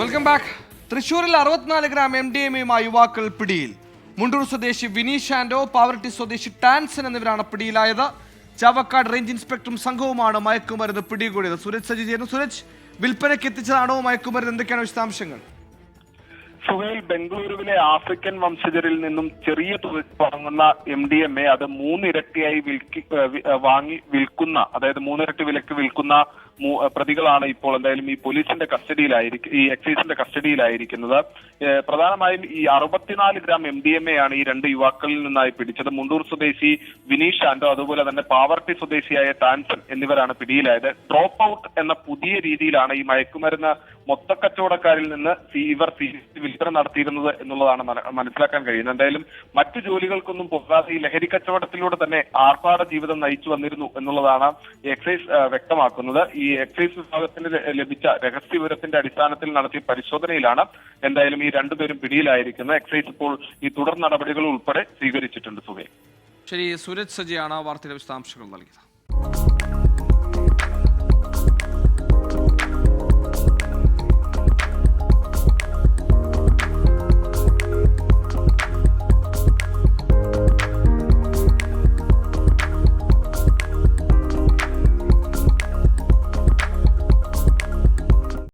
Welcome back തൃശൂരിൽ അറുപത്തിനാല് gram M D M യുവാക്കൾ പിടിയിൽ. മുണ്ടൂർ സ്വദേശി വിനീഷ് ആൻഡോ പാവർട്ടി സ്വദേശി ടാൻസൻ എന്നിവരാണ് പിടിയിലായത്. ചാവക്കാട് റേഞ്ച് ഇൻസ്പെക്ടറും സംഘവുമാണ് മയക്കുമരുന്ന് പിടികൂടിയത്. സുരജ് സജി ചേരുന്നു. സുരജ് വിൽപ്പനയ്ക്ക് എത്തിച്ചതാണോ? മയക്കുമരുന്ന് എന്തൊക്കെയാണ് വിശദാംശങ്ങൾ? സുഹേൽ ബംഗളൂരുവിലെ ആഫ്രിക്കൻ വംശജരിൽ നിന്നും ചെറിയ തുകയ്ക്ക് വാങ്ങുന്ന എം ഡി എം എ അത് മൂന്നിരട്ടിയായി വിൽക്കി വാങ്ങി വിൽക്കുന്ന അതായത് മൂന്നിരട്ടി വിലക്ക് വിൽക്കുന്ന പ്രതികളാണ് ഇപ്പോൾ എന്തായാലും ഈ പോലീസിന്റെ കസ്റ്റഡിയിലായിരിക്കും ഈ എക്സൈസിന്റെ കസ്റ്റഡിയിലായിരിക്കുന്നത്. പ്രധാനമായും ഈ അറുപത്തിനാല് gram M D M A ആണ് ഈ രണ്ട് യുവാക്കളിൽ നിന്നായി പിടിച്ചത്. മുണ്ടൂർ സ്വദേശി വിനീഷ് ആൻഡോ അതുപോലെ തന്നെ പാവർട്ടി സ്വദേശിയായ ടാൻസൺ എന്നിവരാണ് പിടിയിലായത്. ഡ്രോപ്പ് ഔട്ട് എന്ന പുതിയ രീതിയിലാണ് ഈ മയക്കുമരുന്ന് മൊത്തക്കച്ചവടക്കാരിൽ നിന്ന് ഇവർ വിൽപ്പന നടത്തിയിരുന്നത് എന്നുള്ളതാണ് മനസ്സിലാക്കാൻ കഴിയുന്നത്. എന്തായാലും മറ്റു ജോലികൾക്കൊന്നും പോകാതെ ഈ ലഹരി കച്ചവടത്തിലൂടെ തന്നെ ആർഭാട ജീവിതം നയിച്ചു വന്നിരുന്നു എന്നുള്ളതാണ് എക്സൈസ് വ്യക്തമാക്കുന്നത്. ഈ എക്സൈസ് വിഭാഗത്തിന് ലഭിച്ച രഹസ്യ വിവരത്തിന്റെ അടിസ്ഥാനത്തിൽ നടത്തിയ പരിശോധനയിലാണ് എന്തായാലും ഈ രണ്ടുപേരും പിടിയിലായിരിക്കുന്നത്. എക്സൈസ് ഇപ്പോൾ ഈ തുടർ നടപടികൾ ഉൾപ്പെടെ സ്വീകരിച്ചിട്ടുണ്ട് സുഹേ ശരി സുരജ് സജിയാണ് വാർത്തയുടെ വിശദാംശങ്ങൾ നൽകിയത്.